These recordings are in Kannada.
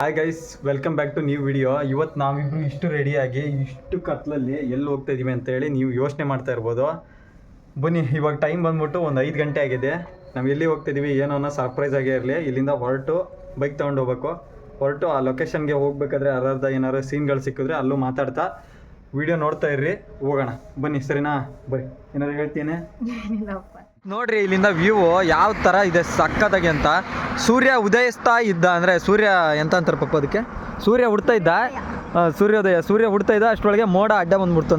Hi guys welcome back to new video ಇವತ್ತು ನಾವಿಬ್ರು ಇಷ್ಟು ರೆಡಿಯಾಗಿ ಇಷ್ಟು ಕತ್ಲಲ್ಲಿ ಎಲ್ಲಿ ಹೋಗ್ತಾ ಇದೀವಿ ಅಂತ ಹೇಳಿ ನೀವು ಯೋಚನೆ ಮಾಡ್ತಾ ಇರ್ಬೋದು. ಬನ್ನಿ, ಇವಾಗ ಟೈಮ್ ಬಂದ್ಬಿಟ್ಟು ಒಂದು ಐದು ಗಂಟೆ ಆಗಿದೆ. ನಾವು ಎಲ್ಲಿ ಹೋಗ್ತಿದ್ದೀವಿ ಏನೋ ಅನ್ನೋ ಸರ್ಪ್ರೈಸ್ ಆಗೇ ಇರಲಿ. ಇಲ್ಲಿಂದ ಹೊರಟು ಬೈಕ್ ತೊಗೊಂಡು ಹೋಗ್ಬೇಕು. ಹೊರಟು ಆ ಲೊಕೇಶನ್ಗೆ ಹೋಗ್ಬೇಕಾದ್ರೆ ಅರ್ಧ ಏನಾದ್ರು ಸೀನ್ಗಳು ಸಿಕ್ಕಿದ್ರೆ ಅಲ್ಲೂ ಮಾತಾಡ್ತಾ ವಿಡಿಯೋ ನೋಡ್ತಾ ಇರ್ರಿ. ಹೋಗೋಣ. ಬನ್ನಿ, ಸರಿನಾ? ಬೈ ಏನಾದ್ರು ಹೇಳ್ತೀನಿ? ನೋಡ್ರಿ ಇಲ್ಲಿಂದ ವ್ಯೂ ಯಾವ ಥರ ಇದೆ ಸಕ್ಕತ್ತಾಗಿ ಅಂತ. ಸೂರ್ಯ ಉದಯಿಸ್ತಾ ಇದ್ದ ಅಂದರೆ ಸೂರ್ಯ ಎಂತ ಅಂತಾರೆ ಪಪ್ಪ ಅದಕ್ಕೆ? ಸೂರ್ಯ ಹುಡ್ತಾ ಇದ್ದ? ಸೂರ್ಯೋದಯ ಸೂರ್ಯ ಹುಡ್ತಾ ಇದ್ದ ಅಷ್ಟರೊಳಗೆ ಮೋಡ ಅಡ್ಡ ಬಂದ್ಬಿಡ್ತು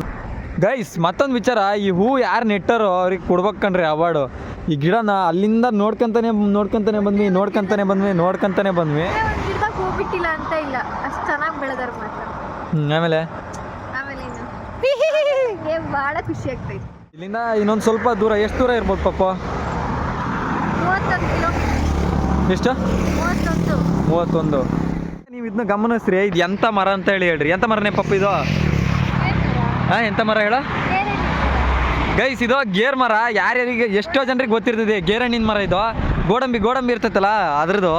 ಗೈಸ್ ಮತ್ತೊಂದು ವಿಚಾರ ಈ ಹೂ ಯಾರು ನೆಟ್ಟರೋ ಅವ್ರಿಗೆ ಕಣ್ರಿ ಅವಾರ್ಡು ಈ ಗಿಡನ ಅಲ್ಲಿಂದ ನೋಡ್ಕೊಂತಾನೆ ನೋಡ್ಕೊಂತಾನೆ ಬಂದ್ವಿ ನೋಡ್ಕೊಂತಾನೆ ಬಂದ್ವಿ ನೋಡ್ಕೊಂತಾನೆ ಬಂದ್ವಿ. ಒಂದು ಗಿಡದಾಗ ಹೋಗ್ಬಿಟ್ಟಿಲ್ಲ ಅಂತ ಇಲ್ಲ. ಅಷ್ಟು ಚೆನ್ನಾಗಿ ಬೆಳೆದಾರ ಮಾತ್ರ. ಆಮೇಲೆ? ಆಮೇಲೆ ಭಾಳ ಖುಷಿ ಆಗ್ತೈತಿ ಇಲ್ಲಿಂದ ಇನ್ನೊಂದು ಸ್ವಲ್ಪ ದೂರ ಎಷ್ಟು ದೂರ ಇರ್ಬೋದು ಪಪ್ಪ ಎಷ್ಟು? ಮೂವತ್ತೊಂದು. ಮೂವತ್ತೊಂದು. ನೀವು ಇದನ್ನ ಗಮನಿಸ್ರಿ ಇದು ಎಂಥ ಮರ ಅಂತ ಹೇಳಿ ಹೇಳ್ರಿ. ಎಂಥ ಮರನೇ ಪಪ್ಪ ಇದು? ಹಾಂ ಎಂಥ ಮರ ಹೇಳ? ಗೈಸ್ ಇದು ಗೇರ್ ಮರ. ಯಾರ್ಯಾರಿಗೆ ಎಷ್ಟೋ ಜನರಿಗೆ ಗೊತ್ತಿರ್ತದೆ ಗೇರ್ ಹಣ್ಣಿನ ಮರ ಇದು. ಗೋಡಂಬಿ ಗೋಡಂಬಿ ಇರ್ತೈತಲ್ಲ ಅದ್ರದ್ದು.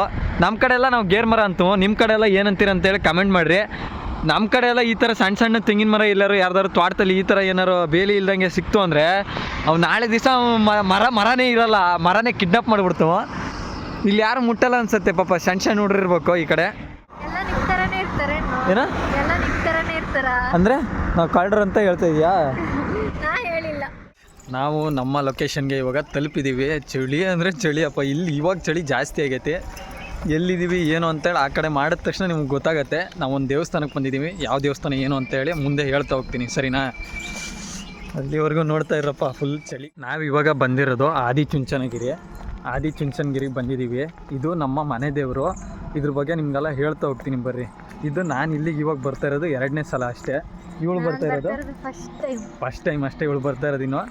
ನಮ್ಮ ಕಡೆ ಎಲ್ಲ ನಾವು ಗೇರ್ ಮರ ಅಂತು ನಿಮ್ಮ ಕಡೆ ಎಲ್ಲ ಏನಂತೀರ ಅಂತೇಳಿ ಕಮೆಂಟ್ ಮಾಡಿರಿ. ನಮ್ಮ ಕಡೆ ಎಲ್ಲ ಈ ಥರ ಸಣ್ಣ ಸಣ್ಣ ತೆಂಗಿನ ಮರ ಎಲ್ಲರೂ ಯಾರ್ದಾರು ತೋಟದಲ್ಲಿ ಈ ಥರ ಏನಾರು ಬೇಲಿ ಇಲ್ದಂಗೆ ಸಿಕ್ತು ಅಂದರೆ ಅವು ನಾಳೆ ದಿವಸ ಮರ ಮರನೇ ಇರಲ್ಲ ಮರನೇ ಕಿಡ್ನಾಪ್ ಮಾಡಿಬಿಡ್ತವ ಇಲ್ಲಿ ಯಾರು ಮುಟ್ಟಲ್ಲ ಅನ್ಸುತ್ತೆ ಪಾಪ ಸಣ್ಣ ಸಣ್ಣ ಹುಡ್ರಿರ್ಬೇಕು ಈ ಕಡೆ. ಏನ? ಅಂದರೆ ನಾವು ಕಳ್ರು ಅಂತ ಹೇಳ್ತಾ ಇದೀಯಾ? ನಾವು ನಮ್ಮ ಲೊಕೇಶನ್ಗೆ ಇವಾಗ ತಲುಪಿದ್ದೀವಿ ಚಳಿ ಅಂದರೆ ಚಳಿ ಅಪ್ಪ ಇಲ್ಲಿ ಇವಾಗ ಚಳಿ ಜಾಸ್ತಿ ಆಗೈತೆ. ಎಲ್ಲಿದ್ದೀವಿ ಏನು ಅಂತೇಳಿ ಆ ಕಡೆ ಮಾಡಿದ ತಕ್ಷಣ ನಿಮ್ಗೆ ಗೊತ್ತಾಗತ್ತೆ. ನಾವು ಒಂದು ದೇವಸ್ಥಾನಕ್ಕೆ ಬಂದಿದ್ದೀವಿ. ಯಾವ ದೇವಸ್ಥಾನ ಏನು ಅಂತೇಳಿ ಮುಂದೆ ಹೇಳ್ತಾ ಹೋಗ್ತೀನಿ ಸರಿನಾ? ಅಲ್ಲಿವರೆಗೂ ನೋಡ್ತಾ ಇರಪ್ಪ ಫುಲ್ ಚಳಿ. ನಾವು ಇವಾಗ ಬಂದಿರೋದು ಆದಿ ಚುಂಚನಗಿರಿ ಆದಿ ಚುಂಚನಗಿರಿಗೆ ಬಂದಿದ್ದೀವಿ. ಇದು ನಮ್ಮ ಮನೆ ದೇವರು. ಇದ್ರ ಬಗ್ಗೆ ನಿಮಗೆಲ್ಲ ಹೇಳ್ತಾ ಹೋಗ್ತೀನಿ ಬರ್ರಿ. ಇದು ನಾನು ಇಲ್ಲಿಗೆ ಇವಾಗ ಬರ್ತಾ ಇರೋದು ಎರಡನೇ ಸಲ ಅಷ್ಟೇ. ಇವಳು ಬರ್ತಾ ಇರೋದು? ಫಸ್ಟ್ ಟೈಮ್ ಫಸ್ಟ್ ಟೈಮ್ ಅಷ್ಟೇ ಇವಳು ಬರ್ತಾ ಇರೋದು ಇನ್ನು.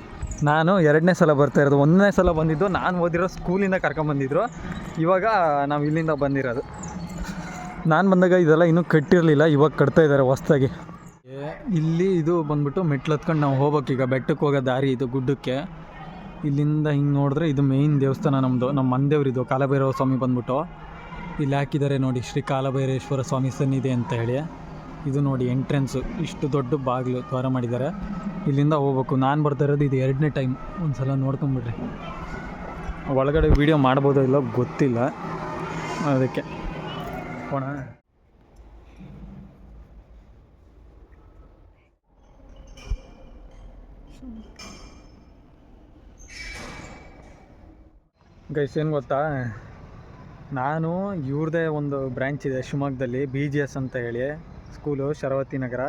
ನಾನು ಎರಡನೇ ಸಲ ಬರ್ತಾ ಇರೋದು. ಒಂದನೇ ಸಲ ಬಂದಿದ್ದು ನಾನು ಓದಿರೋ ಸ್ಕೂಲಿಂದ ಕರ್ಕೊಂಬಂದಿದ್ರು ಇವಾಗ ನಾವು ಇಲ್ಲಿಂದ ಬಂದಿರೋದು. ನಾನು ಬಂದಾಗ ಇದೆಲ್ಲ ಇನ್ನೂ ಕಟ್ಟಿರಲಿಲ್ಲ, ಇವಾಗ ಕಟ್ತಾ ಇದ್ದಾರೆ ಹೊಸ್ದಾಗಿ. ಇಲ್ಲಿ ಇದು ಬಂದ್ಬಿಟ್ಟು ಮೆಟ್ಲು ಹತ್ಕೊಂಡು ನಾವು ಹೋಗ್ಬೇಕು ಈಗ. ಬೆಟ್ಟಕ್ಕೆ ಹೋಗೋ ದಾರಿ ಇದು ಗುಡ್ಡಕ್ಕೆ. ಇಲ್ಲಿಂದ ಹಿಂಗೆ ನೋಡಿದ್ರೆ ಇದು ಮೇಯ್ನ್ ದೇವಸ್ಥಾನ ನಮ್ಮದು ನಮ್ಮ ಮನೆದೇವ್ರಿದು ಕಾಲಭೈರವ ಸ್ವಾಮಿ ಬಂದ್ಬಿಟ್ಟು. ಇಲ್ಲಿ ಹಾಕಿದ್ದಾರೆ ನೋಡಿ ಶ್ರೀ ಕಾಲಭೈರೇಶ್ವರ ಸ್ವಾಮಿ ಸನ್ನಿಧಿ ಅಂತ ಹೇಳಿ. ಇದು ನೋಡಿ ಎಂಟ್ರೆನ್ಸು. ಇಷ್ಟು ದೊಡ್ಡ ಬಾಗಿಲು ದ್ವಾರ ಮಾಡಿದ್ದಾರೆ. ಇಲ್ಲಿಂದ ಹೋಗ್ಬೇಕು. ನಾನು ಬರ್ತಾ ಇರೋದು ಇದು ಎರಡನೇ ಟೈಮ್. ಒಂದು ಸಲ ನೋಡ್ಕೊಂಬಿಡ್ರಿ. ಒಳಗಡೆ ವೀಡಿಯೋ ಮಾಡ್ಬೋದೋ ಇಲ್ಲ ಗೊತ್ತಿಲ್ಲ. ಅದಕ್ಕೆ. ಹೋಣ. ಗೈಸ್, ಏನು ಗೊತ್ತಾ? ನಾನು ಇವ್ರದೇ ಒಂದು ಬ್ರ್ಯಾಂಚ್ ಇದೆ ಶಿವಮೊಗ್ಗದಲ್ಲಿ ಬಿ ಜಿ ಎಸ್ ಅಂತ ಹೇಳಿ. ಸ್ಕೂಲು ಶರಾವತಿ ನಗರ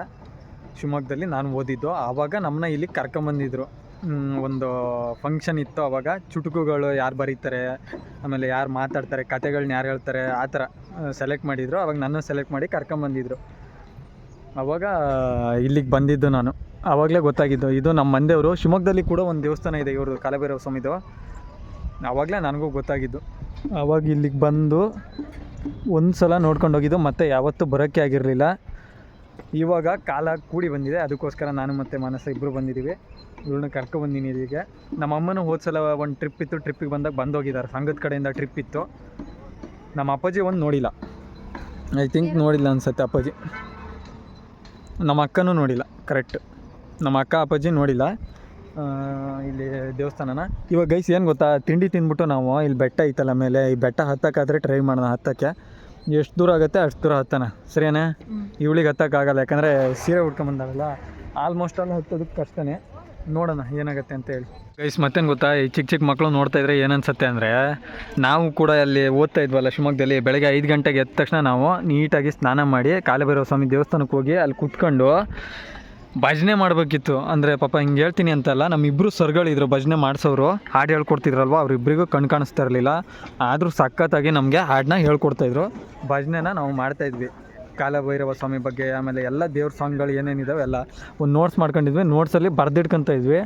ಶಿವಮೊಗ್ಗದಲ್ಲಿ ನಾನು ಓದಿದ್ದು. ಆವಾಗ ನಮ್ಮನ್ನ ಇಲ್ಲಿ ಕರ್ಕೊಂಬಂದಿದ್ರು ಒಂದು ಫಂಕ್ಷನ್ ಇತ್ತು ಆವಾಗ. ಚುಟುಕುಗಳು ಯಾರು ಬರೀತಾರೆ, ಆಮೇಲೆ ಯಾರು ಮಾತಾಡ್ತಾರೆ ಕತೆಗಳನ್ನ ಯಾರು ಹೇಳ್ತಾರೆ, ಆ ಥರ ಸೆಲೆಕ್ಟ್ ಮಾಡಿದ್ರು. ಆವಾಗ ನನ್ನ ಸೆಲೆಕ್ಟ್ ಮಾಡಿ ಕರ್ಕೊಂಬಂದಿದ್ರು ಆವಾಗ ಇಲ್ಲಿಗೆ ಬಂದಿದ್ದು ನಾನು. ಆವಾಗಲೇ ಗೊತ್ತಾಗಿದ್ದು. ಇದು ನಮ್ಮ ಮಂದೆಯವರು. ಶಿವಮೊಗ್ಗದಲ್ಲಿ ಕೂಡ ಒಂದು ದೇವಸ್ಥಾನ ಇದೆ ಇವ್ರದ್ದು ಕಾಲಭೈರವ ಸ್ವಾಮಿದು. ಆವಾಗಲೇ ನನಗೂ ಗೊತ್ತಾಗಿದ್ದು. ಆವಾಗ ಇಲ್ಲಿಗೆ ಬಂದು ಒಂದು ಸಲ ನೋಡ್ಕೊಂಡು ಹೋಗಿದ್ದು. ಮತ್ತೆ ಯಾವತ್ತೂ ಬರೋಕ್ಕೆ ಆಗಿರಲಿಲ್ಲ. ಇವಾಗ ಕಾಲ ಕೂಡಿ ಬಂದಿದೆ. ಅದಕ್ಕೋಸ್ಕರ ನಾನು ಮತ್ತು ಮಾನಸ ಇಬ್ಬರು ಬಂದಿದ್ದೀವಿ. ಇವ್ರನ್ನ ಕರ್ಕೊಬಂದಿನಿ ಇಲ್ಲಿಗೆ ನಮ್ಮ ಅಮ್ಮನೂ ಹೋದ ಸಲ ಒಂದು ಟ್ರಿಪ್ ಇತ್ತು. ಟ್ರಿಪ್ಪಿಗೆ ಬಂದಾಗ ಬಂದೋಗಿದ್ದಾರೆ. ಸಂಘದ ಕಡೆಯಿಂದ ಟ್ರಿಪ್ ಇತ್ತು. ನಮ್ಮ ಅಪ್ಪಾಜಿ ಒಂದು ನೋಡಿಲ್ಲ. ಐ ಥಿಂಕ್ ನೋಡಿಲ್ಲ ಅನ್ಸುತ್ತೆ ಅಪ್ಪಾಜಿ. ನಮ್ಮ ಅಕ್ಕನೂ ನೋಡಿಲ್ಲ. ಕರೆಕ್ಟ್ ನಮ್ಮ ಅಕ್ಕ, ಅಪ್ಪಾಜಿ ನೋಡಿಲ್ಲ. ಇಲ್ಲಿ ದೇವಸ್ಥಾನನ. ಇವಾಗ ಗೈಸ್ ಏನು ಗೊತ್ತಾ? ತಿಂಡಿ ತಿಂದ್ಬಿಟ್ಟು ನಾವು ಇಲ್ಲಿ ಬೆಟ್ಟ ಐತಲ್ಲ ಮೇಲೆ. ಈ ಬೆಟ್ಟ ಹತ್ತಕ್ಕಾದರೆ ಟ್ರೈ ಮಾಡೋಣ ಹತ್ತಕ್ಕೆ. ಎಷ್ಟು ದೂರ ಆಗುತ್ತೆ ಅಷ್ಟು ದೂರ ಹತ್ತಾನೆ ಸರಿಯಾನೇ? ಇವಳಿಗೆ ಹತ್ತಕ್ಕಾಗಲ್ಲ ಯಾಕಂದರೆ ಸೀರೆ ಉಟ್ಕೊಂಬಂದಾಗಲ್ಲ ಆಲ್ಮೋಸ್ಟ್ ಅಲ್ಲಿ ಹತ್ತೋದಕ್ಕೆ ಕಷ್ಟನೇ. ನೋಡೋಣ ಏನಾಗುತ್ತೆ ಅಂತ ಹೇಳಿ. ಗೈಸ್ ಮತ್ತೇನು ಗೊತ್ತಾ? ಈ ಚಿಕ್ಕ ಚಿಕ್ಕ ಮಕ್ಕಳು ನೋಡ್ತಾ ಇದ್ರೆ ಏನನ್ಸುತ್ತೆ ಅಂದರೆ ನಾವು ಕೂಡ ಅಲ್ಲಿ ಓದ್ತಾ ಇದ್ವಲ್ಲ ಶಿವಮೊಗ್ಗದಲ್ಲಿ ಬೆಳಗ್ಗೆ ಐದು ಗಂಟೆಗೆ ಎದ್ದ ತಕ್ಷಣ ನಾವು ನೀಟಾಗಿ ಸ್ನಾನ ಮಾಡಿ ಕಾಲಭೈರವ ಸ್ವಾಮಿ ದೇವಸ್ಥಾನಕ್ಕೆ ಹೋಗಿ ಅಲ್ಲಿ ಕೂತ್ಕೊಂಡು ಭಜನೆ ಮಾಡಬೇಕಿತ್ತು. ಅಂದರೆ ಪಾಪ ಹಿಂಗೆ ಹೇಳ್ತೀನಿ ಅಂತಲ್ಲ ನಮ್ಮಿಬ್ಬರು ಸರ್ಗಳಿದ್ರು ಭಜನೆ ಮಾಡಿಸೋರು, ಹಾಡು ಹೇಳ್ಕೊಡ್ತಿದ್ರಲ್ವ, ಅವ್ರಿಬ್ರಿಗೂ ಕಣ್ ಕಾಣಿಸ್ತಾ ಇರಲಿಲ್ಲ. ಆದರೂ ಸಖತ್ತಾಗಿ ನಮಗೆ ಹಾಡನ್ನ ಹೇಳ್ಕೊಡ್ತಾಯಿದ್ರು ಭಜನೆನ ನಾವು ಮಾಡ್ತಾಯಿದ್ವಿ ಕಾಲಭೈರವ ಸ್ವಾಮಿ ಬಗ್ಗೆ, ಆಮೇಲೆ ಎಲ್ಲ ದೇವ್ರ ಸಾಂಗ್ಗಳು ಏನೇನಿದಾವೆ ಎಲ್ಲ ಒಂದು ನೋಟ್ಸ್ ಮಾಡ್ಕೊಂಡಿದ್ವಿ. ನೋಟ್ಸಲ್ಲಿ ಬರೆದಿಟ್ಕೊಂತ ಇದ್ವಿ.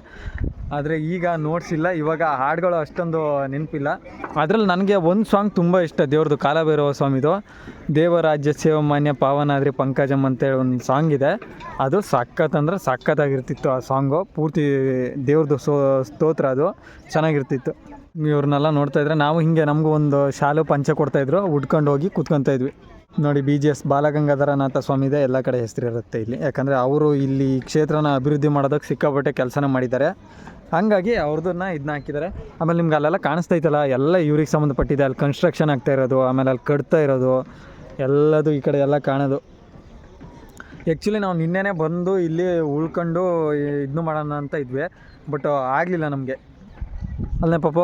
ಆದರೆ ಈಗ ನೋಟ್ಸ್ ಇಲ್ಲ, ಇವಾಗ ಹಾಡುಗಳು ಅಷ್ಟೊಂದು ನೆನಪಿಲ್ಲ. ಅದರಲ್ಲಿ ನನಗೆ ಒಂದು ಸಾಂಗ್ ತುಂಬ ಇಷ್ಟ, ದೇವ್ರದ್ದು ಕಾಲಭೈರವ ಸ್ವಾಮಿದು ದೇವರಾಜ್ಯ ಸೇವಮಾನ್ಯ ಪಾವನಾದ್ರಿ ಪಂಕಜಂ ಅಂತೇಳಿ ಒಂದು ಸಾಂಗ್ ಇದೆ. ಅದು ಸಖತ್ ಸಖತ್ತಾಗಿರ್ತಿತ್ತು ಆ ಸಾಂಗು ಪೂರ್ತಿ ದೇವ್ರದ್ದು ಸೋ, ಸ್ತೋತ್ರ ಅದು. ಚೆನ್ನಾಗಿರ್ತಿತ್ತು. ಇವ್ರನ್ನೆಲ್ಲ ನೋಡ್ತಾ ಇದ್ರೆ ನಾವು ಹಿಂಗೆ ನಮಗೂ ಒಂದು ಶಾಲು ಪಂಚ ಕೊಡ್ತಾಯಿದ್ರು ಉಟ್ಕೊಂಡು ಹೋಗಿ ಕುತ್ಕೊತಾ ಇದ್ವಿ. ನೋಡಿ B G S Balagangadharanatha Swamy ಇದೆ, ಎಲ್ಲ ಕಡೆ ಹೆಸರಿರುತ್ತೆ ಇಲ್ಲಿ. ಯಾಕಂದರೆ ಅವರು ಇಲ್ಲಿ ಕ್ಷೇತ್ರನ ಅಭಿವೃದ್ಧಿ ಮಾಡೋದಕ್ಕೆ ಸಿಕ್ಕಾಪಟ್ಟೆ ಕೆಲಸನ ಮಾಡಿದ್ದಾರೆ. ಹಾಗಾಗಿ ಅವ್ರದನ್ನ ಇದನ್ನ ಹಾಕಿದ್ದಾರೆ. ಆಮೇಲೆ ನಿಮ್ಗೆ ಅಲ್ಲೆಲ್ಲ ಕಾಣಿಸ್ತೈತಲ್ಲ, ಎಲ್ಲ ಇವ್ರಿಗೆ ಸಂಬಂಧಪಟ್ಟಿದೆ. ಅಲ್ಲಿ ಕನ್ಸ್ಟ್ರಕ್ಷನ್ ಆಗ್ತಾ ಇರೋದು, ಆಮೇಲೆ ಅಲ್ಲಿ ಕಟ್ತಾ ಇರೋದು, ಎಲ್ಲದು ಈ ಕಡೆ ಎಲ್ಲ ಕಾಣೋದು. ಆ್ಯಕ್ಚುಲಿ ನಾವು ನಿನ್ನೆನೇ ಬಂದು ಇಲ್ಲಿ ಉಳ್ಕೊಂಡು ಇದನ್ನು ಮಾಡೋಣ ಅಂತ ಇದ್ವಿ ಬಟ್ ಆಗಲಿಲ್ಲ ನಮಗೆ. ಅಲ್ಲೇ ಪಾಪ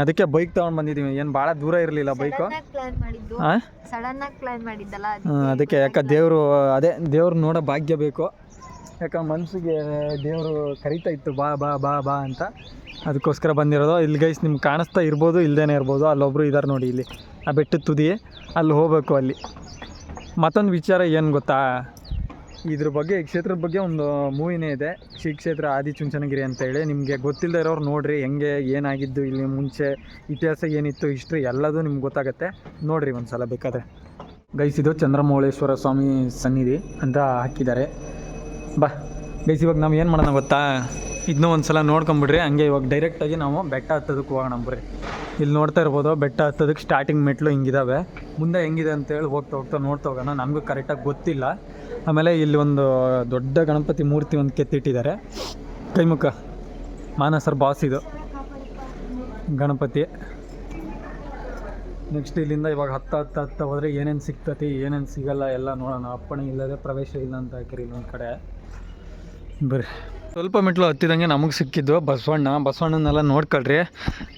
ಅದಕ್ಕೆ ಬೈಕ್ ತಗೊಂಡ್ ಬಂದಿದ್ದೀವಿ ಏನು ಭಾಳ ದೂರ ಇರಲಿಲ್ಲ ಬೈಕು ಪ್ಲಾನ್ ಮಾಡಿದ್ದು. ಹಾಂ ಸಡನ್ ಆಗಿ ಪ್ಲಾನ್ ಮಾಡಿದ್ದಲ್ಲ ಅದಕ್ಕೆ ಯಾಕ ದೇವರು ಅದೇ ದೇವ್ರು ನೋಡೋ ಭಾಗ್ಯ ಬೇಕು. ಯಾಕ ಮನಸ್ಸಿಗೆ ದೇವರು ಕರಿತಾ ಇತ್ತು ಬಾ ಬಾ ಬಾ ಬಾ ಅಂತ. ಅದಕ್ಕೋಸ್ಕರ ಬಂದಿರೋದು. ಇಲ್ಲಿ ಗೈಸ್ ನಿಮ್ಗೆ ಕಾಣಿಸ್ತಾ ಇರ್ಬೋದು ಇಲ್ಲದೇ ಇರ್ಬೋದು. ಅಲ್ಲೊಬ್ರು ಇದ್ದಾರೆ ನೋಡಿ ಇಲ್ಲಿ. ಆ ಬೆಟ್ಟದ ತುದಿ ಅಲ್ಲಿ ಹೋಗಬೇಕು ಅಲ್ಲಿ. ಮತ್ತೊಂದು ವಿಚಾರ ಏನು ಗೊತ್ತಾ? ಇದ್ರ ಬಗ್ಗೆ ಈ ಕ್ಷೇತ್ರದ ಬಗ್ಗೆ ಒಂದು ಮೂವಿನೇ ಇದೆ. ಶ್ರೀ ಕ್ಷೇತ್ರ ಆದಿಚುಂಚನಗಿರಿ ಅಂತೇಳಿ ನಿಮಗೆ ಗೊತ್ತಿಲ್ಲದೆ ಇರೋರು ನೋಡ್ರಿ ಹೆಂಗೆ, ಏನಾಗಿದ್ದು ಇಲ್ಲಿ ಮುಂಚೆ, ಇತಿಹಾಸ ಏನಿತ್ತು ಹಿಸ್ಟ್ರಿ ಎಲ್ಲದೂ ನಿಮ್ಗೆ ಗೊತ್ತಾಗುತ್ತೆ. ನೋಡ್ರಿ ಒಂದು ಸಲ ಬೇಕಾದರೆ. ಗೈಸ್, ಇದು ಚಂದ್ರಮೌಳೇಶ್ವರ ಸ್ವಾಮಿ ಸನ್ನಿಧಿ ಅಂತ ಹಾಕಿದ್ದಾರೆ. ಬಾ, ಗೈಸ್, ಇವಾಗ ನಾವು ಏನು ಮಾಡೋಣ ಗೊತ್ತಾ? ಇದನ್ನೂ ಒಂದು ಸಲ ನೋಡ್ಕೊಂಬಿಡ್ರಿ. ಹಂಗೆ ಇವಾಗ ಡೈರೆಕ್ಟಾಗಿ ನಾವು ಬೆಟ್ಟ ಹತ್ತೋದಕ್ಕೆ ಹೋಗೋಣ ಬರ್ರಿ ಇಲ್ಲಿ ನೋಡ್ತಾ ಇರ್ಬೋದು, ಬೆಟ್ಟ ಹತ್ತೋದಕ್ಕೆ ಸ್ಟಾರ್ಟಿಂಗ್ ಮೆಟ್ಲು ಹಿಂಗಿದಾವೆ. ಮುಂದೆ ಹೆಂಗಿದೆ ಅಂತೇಳಿ ಹೋಗ್ತಾ ಹೋಗ್ತಾ ನೋಡ್ತಾ ಹೋಗೋಣ. ನಮಗೂ ಕರೆಕ್ಟಾಗಿ ಗೊತ್ತಿಲ್ಲ. ಆಮೇಲೆ ಇಲ್ಲಿ ಒಂದು ದೊಡ್ಡ ಗಣಪತಿ ಮೂರ್ತಿ ಒಂದು ಕೆತ್ತಿಟ್ಟಿದ್ದಾರೆ. ಕೈಮುಖ. ಮಾನಸರ್ ಬಾಸ್ ಇದು. ಗಣಪತಿ. ನೆಕ್ಸ್ಟ್ ಇಲ್ಲಿಂದ ಇವಾಗ ಹತ್ತ ಹತ್ತ ಹತ್ತ ಹೋದರೆ ಏನೇನು ಸಿಗ್ತತಿ, ಏನೇನು ಸಿಗಲ್ಲ ಎಲ್ಲ ನೋಡೋಣ. ಅಪ್ಪಣೆ ಇಲ್ಲದೆ ಪ್ರವೇಶ ಇಲ್ಲ ಅಂತ ಹಾಕಿರಿ ಇಲ್ಲೊಂದು ಕಡೆ. ಬರ್ರಿ. ಸ್ವಲ್ಪ ಮೆಟ್ಲು ಹತ್ತಿದಂಗೆ ನಮಗೆ ಸಿಕ್ಕಿದ್ದು ಬಸವಣ್ಣ. ಬಸವಣ್ಣನೆಲ್ಲ ನೋಡ್ಕೊಳ್ರಿ.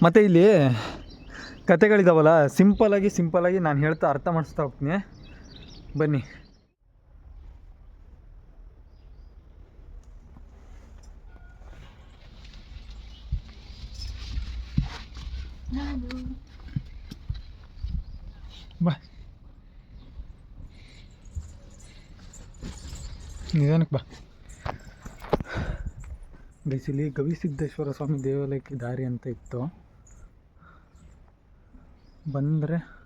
ಮತ್ತು ಇಲ್ಲಿ ಕತೆಗಳಿದಾವಲ್ಲ ಸಿಂಪಲಾಗಿ ಸಿಂಪಲಾಗಿ ನಾನು ಹೇಳ್ತಾ ಅರ್ಥ ಮಾಡಿಸ್ತಾ ಹೋಗ್ತೀನಿ. ಬನ್ನಿ. ಬಾ. ನಿಧಾನಕ್ಕೆ ಬಾ. ಬೇಸಿಲಿ ಗವಿಸಿದ್ದೇಶ್ವರ ಸ್ವಾಮಿ ದೇವಾಲಯಕ್ಕೆ ದಾರಿ ಅಂತ ಇತ್ತು. ಬಂದರೆ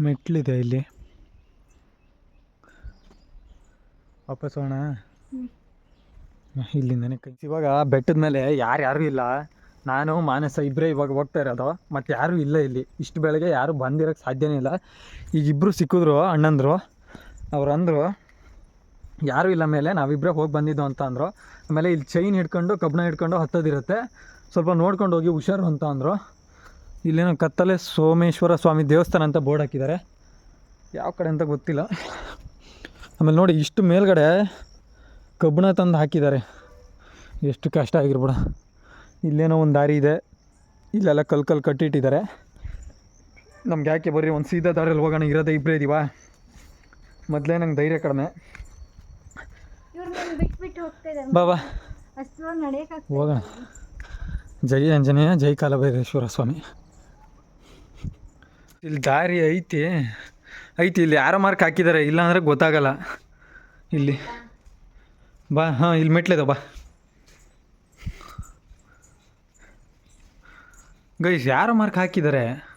ಮೆಟ್ಲಿದೆ ಇಲ್ಲಿ. ವಾಪಸ್ ಹೋಗೋಣ. ಇಲ್ಲಿಂದನೇ ಕೈ. ಇವಾಗ ಬೆಟ್ಟದ ಮೇಲೆ ಯಾರು ಯಾರೂ ಇಲ್ಲ. ನಾನು ಮಾನಸ ಇಬ್ಬರೇ ಇವಾಗ ಹೋಗ್ತಾ ಇರೋದು. ಮತ್ತು ಯಾರೂ ಇಲ್ಲ ಇಲ್ಲಿ. ಇಷ್ಟು ಬೆಳಗ್ಗೆ ಯಾರೂ ಬಂದಿರೋಕ್ಕೆ ಸಾಧ್ಯನೇ ಇಲ್ಲ. ಈಗ ಇಬ್ಬರು ಸಿಕ್ಕಿದ್ರು ಅಣ್ಣಂದರು. ಅವ್ರು ಅಂದರು ಯಾರೂ ಇಲ್ಲ ಮೇಲೆ ನಾವಿಬ್ಬರೇ ಹೋಗಿ ಬಂದಿದ್ದು ಅಂತ ಅಂದರು. ಆಮೇಲೆ ಇಲ್ಲಿ ಚೈನ್ ಹಿಡ್ಕೊಂಡು ಕಬ್ಬಣ ಹಿಡ್ಕೊಂಡು ಹತ್ತೋದಿರುತ್ತೆ. ಸ್ವಲ್ಪ ನೋಡ್ಕೊಂಡು ಹೋಗಿ ಹುಷಾರು ಅಂತ ಅಂದರು. ಇಲ್ಲೇನೋ ಕತ್ತಲೆ ಸೋಮೇಶ್ವರ ಸ್ವಾಮಿ ದೇವಸ್ಥಾನ ಅಂತ ಬೋರ್ಡ್ ಹಾಕಿದ್ದಾರೆ. ಯಾವ ಕಡೆ ಅಂತ ಗೊತ್ತಿಲ್ಲ. ಆಮೇಲೆ ನೋಡಿ ಇಷ್ಟು ಮೇಲ್ಗಡೆ ಕಬ್ಬಣ ತಂದು ಹಾಕಿದ್ದಾರೆ. ಎಷ್ಟು ಕಷ್ಟ ಆಗಿರ್ಬೇಡ. ಇಲ್ಲೇನೋ ಒಂದು ದಾರಿ ಇದೆ. ಇಲ್ಲೆಲ್ಲ ಕಲ್ ಕಲ್ ಕಟ್ಟಿಟ್ಟಿದ್ದಾರೆ. ನಮ್ಗೆ ಯಾಕೆ ಬರ್ರಿ ಒಂದು ಸೀದಾ ದಾರಿಯಲ್ಲಿ ಹೋಗೋಣ? ಇರೋದೇ ಇಬ್ಬರೇ ಇದೀವ? ಮೊದಲೇ ನಂಗೆ ಧೈರ್ಯ ಕಡಿಮೆ. ಬಾಬಾ ಹೋಗೋಣ. ಜೈ ಆಂಜನೇಯ ಜೈ ಕಾಲಭೈರೇಶ್ವರ ಸ್ವಾಮಿ. ಇಲ್ಲಿ ದಾರಿ ಐತಿ. ಐತಿ ಇಲ್ಲಿ ಯಾರೋ ಮಾರ್ಕ್ ಹಾಕಿದ್ದಾರೆ ಇಲ್ಲ ಅಂದರೆ ಗೊತ್ತಾಗಲ್ಲ. ಇಲ್ಲಿ. ಬಾ, ಹಾಂ, ಇಲ್ಲಿ ಮೆಟ್ಲೇದ ಬಾ. ಗೈಸ್ ಯಾರೋ ಮಾರ್ಕ್ ಹಾಕಿದ್ದಾರೆ